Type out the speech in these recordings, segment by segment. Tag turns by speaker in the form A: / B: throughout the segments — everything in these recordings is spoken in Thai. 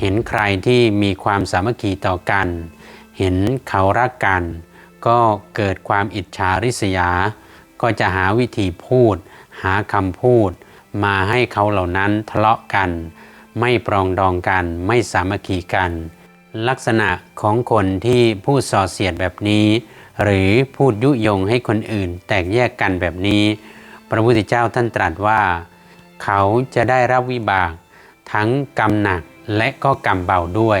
A: เห็นใครที่มีความสามัคคีต่อกัน เห็นเขารักกัน ก็เกิดความอิจฉาริษยา ก็จะหาวิธีพูด หาคำพูด มาให้เขาเหล่านั้นทะเลาะกัน ไม่ปรองดองกัน ไม่สามัคคีกัน ลักษณะของคนที่พูดส่อเสียดแบบนี้ หรือพูดยุยงให้คนอื่น แตกแยกกันแบบนี้ พระพุทธเจ้าท่านตรัสว่า เขาจะได้รับวิบาก ทั้งกรรมหนัก และก็กรรมเบาด้วย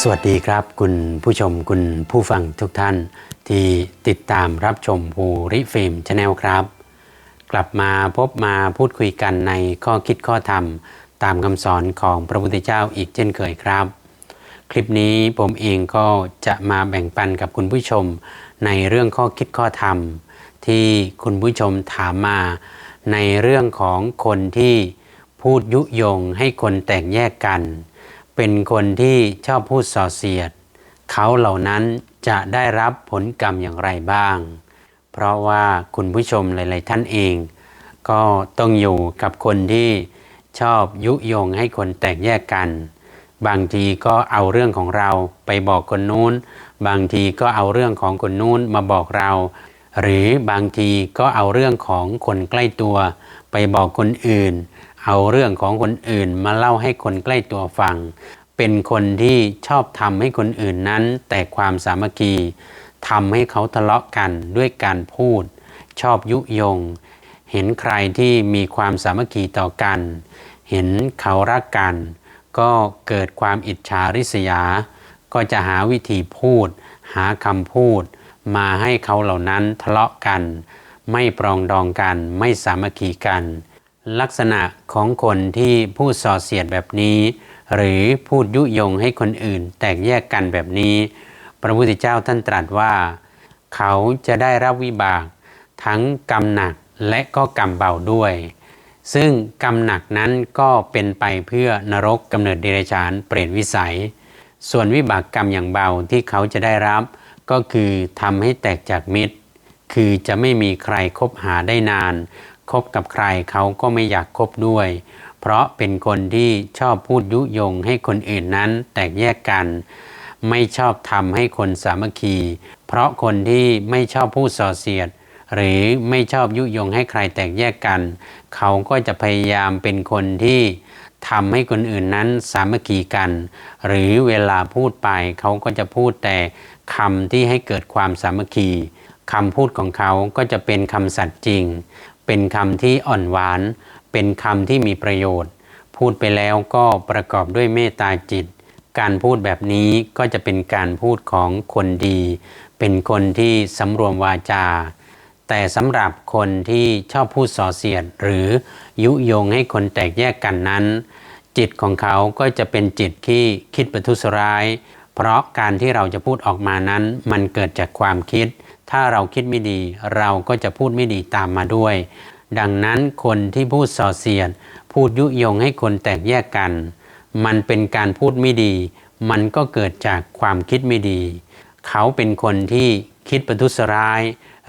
A: สวัสดีครับ คุณผู้ชมคุณผู้ฟังทุกท่าน ที่ติดตามรับชมภูริฟิล์มชาแนลครับ กลับมาพบมาพูดคุยกันในข้อคิดข้อธรรม ตามคำสอนของพระพุทธเจ้าอีกเช่นเคยครับ คลิปนี้ผมเองก็จะมาแบ่งปันกับคุณผู้ชมในเรื่องข้อคิดข้อธรรม ที่คุณผู้ชมถามมา ในเรื่องของคนที่พูดยุยงให้คนแตกแยกกัน เป็นคนที่ชอบพูดส่อเสียด เขาเหล่านั้นจะได้รับผลกรรมอย่างไรบ้าง เพราะว่าคุณผู้ชมหลาย ๆ ท่านเอง ก็ต้องอยู่กับคนที่ชอบยุยงให้คนแตกแยกกัน บางทีก็เอาเรื่องของเราไปบอกคนนู้น บางทีก็เอาเรื่องของคนนู้นมาบอกเรา หรือบางทีก็เอาเรื่องของคนใกล้ตัว ไปบอกคนอื่น เอาเรื่องของคนอื่นมาเล่าให้คนใกล้ตัวฟัง เป็นคนที่ชอบทำให้คนอื่นนั้น แต่ความสามัคคีทำให้เขาทะเลาะกันด้วยการพูด ชอบยุยง เห็นใครที่มีความสามัคคีต่อกัน เห็นเขารักกัน ก็เกิดความอิจฉาริษยา ก็จะหาวิธีพูด หาคำพูด มาให้เขาเหล่านั้นทะเลาะกัน ไม่ปรองดองกัน ไม่สามัคคีกัน ลักษณะของคนที่พูดส่อเสียดแบบนี้ หรือพูดยุยงให้คนอื่น แตกแยกกันแบบนี้ พระพุทธเจ้าท่านตรัสว่า เขาจะได้รับวิบาก ทั้งกรรมหนักและก็กรรมเบาด้วย ซึ่งกรรมหนักนั้นก็เป็นไปเพื่อนรกกำเนิดเดรัจฉานเปรตวิสัย ส่วนวิบากกรรมอย่างเบาที่เขาจะได้รับ ก็คือทำให้แตกจากมิตร คือจะไม่มีใครคบหาได้นาน คบกับใครเขาก็ไม่อยากคบด้วย เพราะเป็นคนที่ชอบพูดยุยงให้คนอื่นนั้นแตกแยกกัน ไม่ชอบทำให้คนสามัคคี เพราะคนที่ไม่ชอบพูดส่อเสียด หรือไม่ชอบยุยงให้ใครแตกแยกกัน เขาก็จะพยายามเป็นคนที่ ทำให้คนอื่นนั้นสามัคคีกัน หรือเวลาพูดไปเขาก็จะพูดแต่คำที่ให้เกิดความสามัคคีคำพูดของเขาก็จะเป็นคำสัตย์จริง เป็นคำที่อ่อนหวาน เป็นคำที่มีประโยชน์ พูดไปแล้วก็ประกอบด้วยเมตตาจิต การพูดแบบนี้ก็จะเป็นการพูดของคนดี เป็นคนที่สำรวมวาจา แต่สำหรับคนที่ชอบพูดส่อเสียด หรือยุยงให้คนแตกแยกกันนั้น จิตของเขาก็จะเป็นจิตที่คิดประทุษร้าย เพราะการที่เราจะพูดออกมานั้น มันเกิดจากความคิด ถ้าเราคิดไม่ดีเราก็จะพูดไม่ดีตามมาด้วย ดังนั้นคนที่พูดส่อเสียด พูดยุยงให้คนแตกแยกกัน มันเป็นการพูดไม่ดี มันก็เกิดจากความคิดไม่ดี เขาเป็นคนที่ คิดประทุษร้าย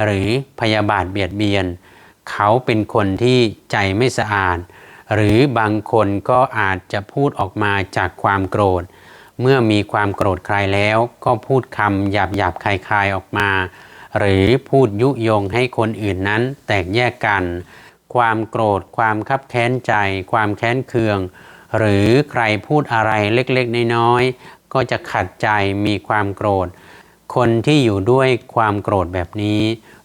A: หรือพยาบาทเบียดเบียน เขาเป็นคนที่ใจไม่สะอาด หรือบางคนก็อาจจะพูดออกมาจากความโกรธ เมื่อมีความโกรธใครแล้วก็พูดคำหยาบหยาบคลายๆออกมา หรือพูดยุยงให้คนอื่นนั้นแตกแยกกัน ความโกรธความคับแค้นใจ ความแค้นเคือง หรือใครพูดอะไรเล็กๆน้อยๆก็จะขัดใจมีความโกรธ คนที่อยู่ด้วยความโกรธแบบนี้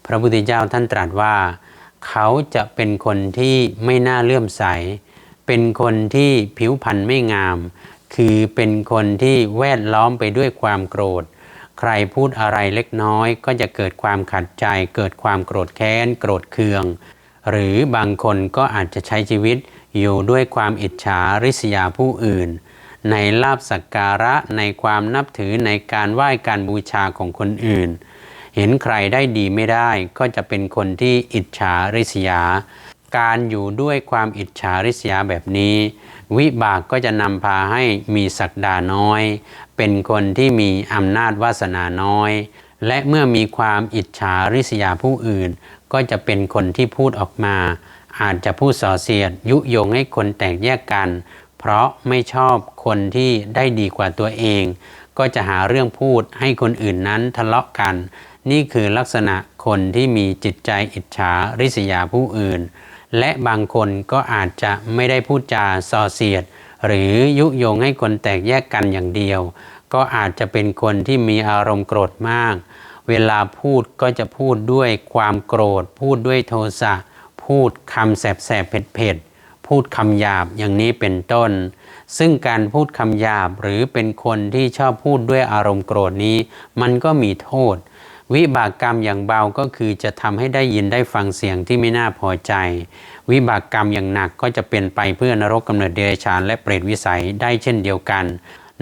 A: พระพุทธเจ้าท่านตรัสว่า เขาจะเป็นคนที่ไม่น่าเลื่อมใส เป็นคนที่ผิวพรรณไม่งาม คือเป็นคนที่แวดล้อมไปด้วยความโกรธ ใครพูดอะไรเล็กน้อย ก็จะเกิดความขัดใจ เกิดความโกรธแค้น โกรธเคือง หรือบางคนก็อาจจะใช้ชีวิตอยู่ด้วยความอิจฉาริษยาผู้อื่น ในลาบสักการะในความนับถือในการไหว้การบูชาของคนอื่น เห็นใครได้ดีไม่ได้ก็จะเป็นคนที่อิจฉาริษยา การอยู่ด้วยความอิจฉาริษยาแบบนี้ วิบากก็จะนำพาให้มีศักดาน้อย เป็นคนที่มีอำนาจวาสนาน้อย และเมื่อมีความอิจฉาริษยาผู้อื่น ก็จะเป็นคนที่พูดออกมา อาจจะพูดส่อเสียดยุยงให้คนแตกแยกกัน เพราะไม่ชอบคนที่ได้ดีกว่าตัวเอง ก็จะหาเรื่องพูดให้คนอื่นนั้นทะเลาะกัน นี่คือลักษณะคนที่มีจิตใจอิจฉาริษยาผู้อื่น และบางคนก็อาจจะไม่ได้พูดจาส่อเสียด หรือยุยงให้คนแตกแยกกันอย่างเดียว ก็อาจจะเป็นคนที่มีอารมณ์โกรธมาก เวลาพูดก็จะพูดด้วยความโกรธ พูดด้วยโทสะ พูดคำแสบๆเผ็ดๆ พูดคำหยาบอย่างนี้เป็นต้น ซึ่งการพูดคำหยาบหรือเป็นคนที่ชอบพูดด้วยอารมณ์โกรธนี้ มันก็มีโทษ วิบากกรรมอย่างเบาก็คือจะทำให้ได้ยินได้ฟังเสียงที่ไม่น่าพอใจ วิบากกรรมอย่างหนักก็จะเป็นไปเพื่อนรกกำเนิดเดรัจฉานและเปรตวิสัยได้เช่นเดียวกัน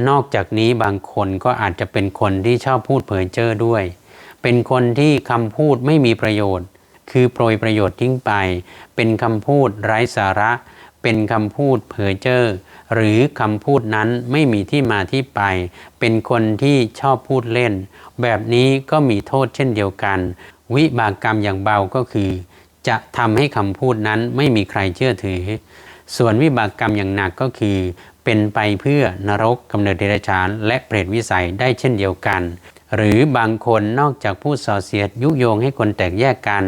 A: นอกจากนี้บางคนก็อาจจะเป็นคนที่ชอบพูดเผยเจ้อด้วย เป็นคนที่คำพูดไม่มีประโยชน์ คือโปรยประโยชน์ทิ้งไป เป็นคำพูดไร้สาระ เป็นคำพูดเผยเจ้อหรือคำพูดนั้นไม่มีที่มาที่ไป เป็นคนที่ชอบพูดเล่น แบบนี้ก็มีโทษเช่นเดียวกัน วิบากกรรมอย่างเบาก็คือ จะทำให้คำพูดนั้นไม่มีใครเชื่อถือ ส่วนวิบากกรรมอย่างหนักก็คือ เป็นไปเพื่อนรกกำเนิดเดรัจฉาน และเปรตวิสัยได้เช่นเดียวกัน หรือบางคนนอกจากพูดส่อเสียดยุโยงให้คนแตกแยกกัน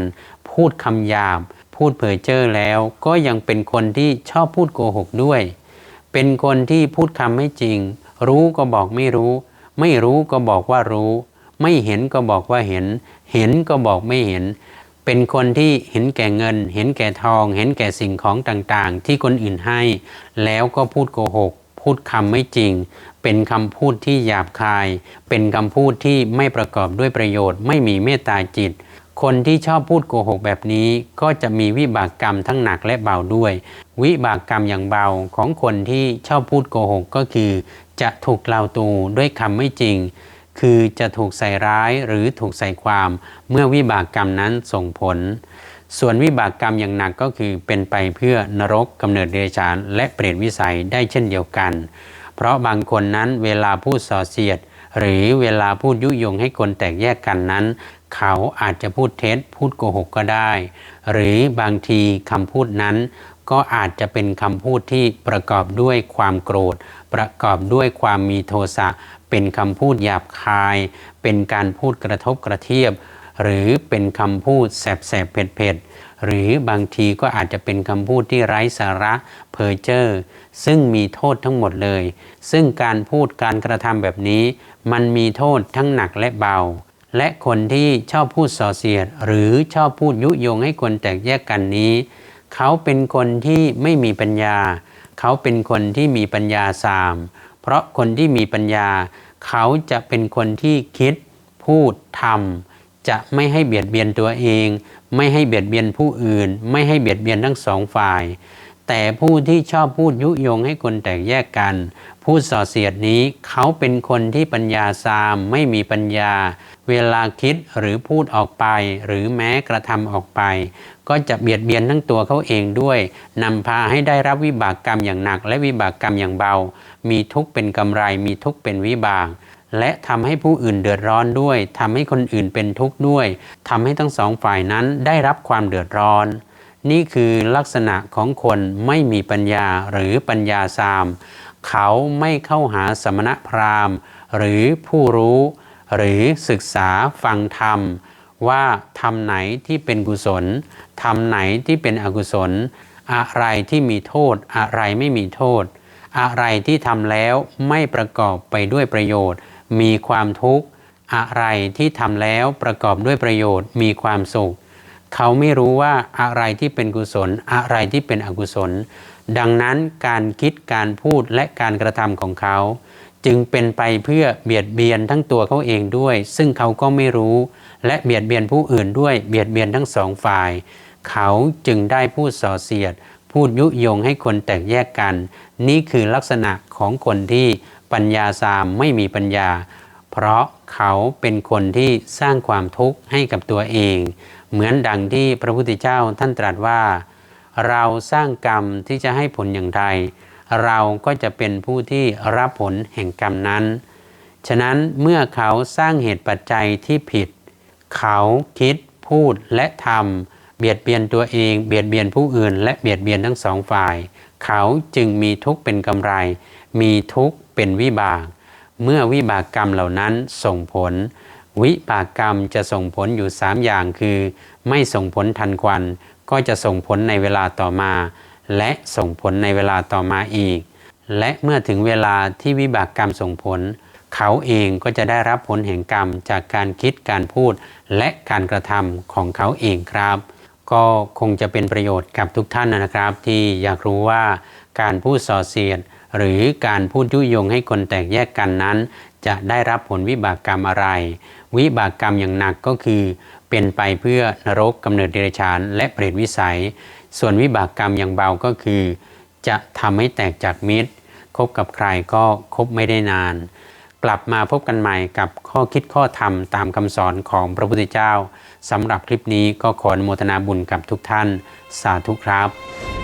A: พูดคำหยาบ พูดเผยเจ้อแล้วก็ยังเป็นคนที่ชอบพูดโกหกด้วย เป็นคนที่พูดคำไม่จริง รู้ก็บอกไม่รู้ ไม่รู้ก็บอกว่ารู้ ไม่เห็นก็บอกว่าเห็น เห็นก็บอกไม่เห็น เป็นคนที่เห็นแก่เงิน เห็นแก่ทอง เห็นแก่สิ่งของต่างๆ ที่คนอื่นให้ แล้วก็พูดโกหก พูดคำไม่จริง เป็นคำพูดที่หยาบคาย เป็นคำพูดที่ไม่ประกอบด้วยประโยชน์ ไม่มีเมตตาจิต คนที่ชอบพูดโกหกแบบนี้ก็จะมีวิบากกรรมทั้งหนักและเบาด้วย วิบากกรรมอย่างเบาของคนที่ชอบพูดโกหกก็คือ จะถูกเล่าตูด้วยคำไม่จริง คือจะถูกใส่ร้ายหรือถูกใส่ความเมื่อวิบากกรรมนั้นส่งผล ส่วนวิบากกรรมอย่างหนักก็คือเป็นไปเพื่อนรกกำเนิดเดรัจฉานและเปรตวิสัยได้เช่นเดียวกัน เพราะบางคนนั้นเวลาพูดส่อเสียด หรือเวลาพูดยุยงให้คนแตกแยกกันนั้น เขาอาจจะพูดเท็จพูดโกหกก็ได้ หรือบางทีคำพูดนั้นก็อาจจะเป็นคำพูดที่ประกอบด้วยความโกรธ ประกอบด้วยความมีโทสะเป็นคำพูดหยาบคาย เป็นการพูดกระทบกระเทียบ หรือเป็นคำพูดแสบๆเผ็ดๆหรือบางทีก็อาจจะเป็นคำพูดที่ไร้สาระเพอเจอร์ซึ่งมีโทษทั้งหมดเลย ซึ่งการพูดการกระทำแบบนี้ มันมีโทษทั้งหนักและเบา และคนที่ชอบพูดส่อเสียด หรือชอบพูดยุยงให้คนแตกแยกกันนี้ เขาเป็นคนที่ไม่มีปัญญา เขาเป็นคนที่มีปัญญาสาม เพราะคนที่มีปัญญา เขาจะเป็นคนที่คิด พูดทำจะไม่ให้เบียดเบียนตัวเอง ไม่ให้เบียดเบียนผู้อื่น ไม่ให้เบียดเบียนทั้งสองฝ่าย แต่ผู้ที่ชอบพูดยุยงให้คนแตกแยกกัน พูดส่อเสียดนี้เขาเป็นคนที่ปัญญาซามไม่มีปัญญา เวลาคิดหรือพูดออกไป หรือแม้กระทำออกไป ก็จะเบียดเบียนทั้งตัวเขาเองด้วยนำพาให้ได้รับวิบากกรรมอย่างหนัก และวิบากกรรมอย่างเบา มีทุกข์เป็นกำไร มีทุกข์เป็นวิบากและทำให้ผู้อื่นเดือดร้อนด้วยทำให้คนอื่นเป็นทุกข์ด้วยทำให้ทั้งสองฝ่ายนั้นได้รับความเดือดร้อน นี่คือลักษณะของคนไม่มีปัญญาหรือปัญญาสาม เขาไม่เข้าหาสมณพราหมณ์ หรือผู้รู้ หรือศึกษาฟังธรรม ว่าธรรมไหนที่เป็นกุศลธรรมไหนที่เป็นอกุศล อะไรที่มีโทษ อะไรไม่มีโทษ อะไรที่ทำแล้วไม่ประกอบไปด้วยประโยชน์ มีความทุกข์ อะไรที่ทำแล้วประกอบด้วยประโยชน์ มีความสุข เขาไม่รู้ว่าอะไรที่เป็นกุศล อะไรที่เป็นอกุศล ดังนั้นการคิดการพูดและการกระทำของเขา จึงเป็นไปเพื่อเบียดเบียนทั้งตัวเขาเองด้วย ซึ่งเขาก็ไม่รู้ และเบียดเบียนผู้อื่นด้วยเบียดเบียนทั้งสองฝ่าย เขาจึงได้พูดส่อเสียด พูดยุยงให้คนแตกแยกกัน นี่คือลักษณะของคนที่ปัญญาสามไม่มีปัญญา เพราะเขาเป็นคนที่สร้างความทุกข์ให้กับตัวเอง เหมือนดังที่พระพุทธเจ้าท่านตรัสว่า เราสร้างกรรมที่จะให้ผลอย่างไร เราก็จะเป็นผู้ที่รับผลแห่งกรรมนั้น ฉะนั้นเมื่อเขาสร้างเหตุปัจจัยที่ผิด เขาคิดพูดและทำเบียดเบียนตัวเอง เบียดเบียนผู้อื่น และเบียดเบียนทั้งสองฝ่าย เขาจึงมีทุกข์เป็นกำไร มีทุกข์เป็นวิบาก เมื่อวิบากกรรมเหล่านั้นส่งผล วิบากกรรมจะส่งผลอยู่ 3 อย่างคือ ไม่ส่งผลทันควัน ก็จะส่งผลในเวลาต่อมา และส่งผลในเวลาต่อมาอีก และเมื่อถึงเวลาที่วิบากกรรมส่งผล เขาเองก็จะได้รับผลแห่งกรรมจากการคิดการพูด และการกระทำของเขาเองครับ ก็คงจะเป็นประโยชน์กับทุกท่านนะครับ ที่อยากรู้ว่าการพูดส่อเสียดหรือการพูดยุยงให้คนแตกแยกกันนั้น จะได้รับผลวิบากกรรมอะไร วิบากกรรมอย่างหนักก็คือ เป็นไปเพื่อนรกกำเนิดเดรัจฉานและเปรตวิสัย ส่วนวิบากกรรมอย่างเบาก็คือ จะทำให้แตกจากมิตร คบกับใครก็คบไม่ได้นาน กลับมาพบกันใหม่กับข้อคิดข้อธรรมตามคำสอนของพระพุทธเจ้าสำหรับคลิปนี้ก็ขออนุโมทนาบุญกับทุกท่าน สาธุครับ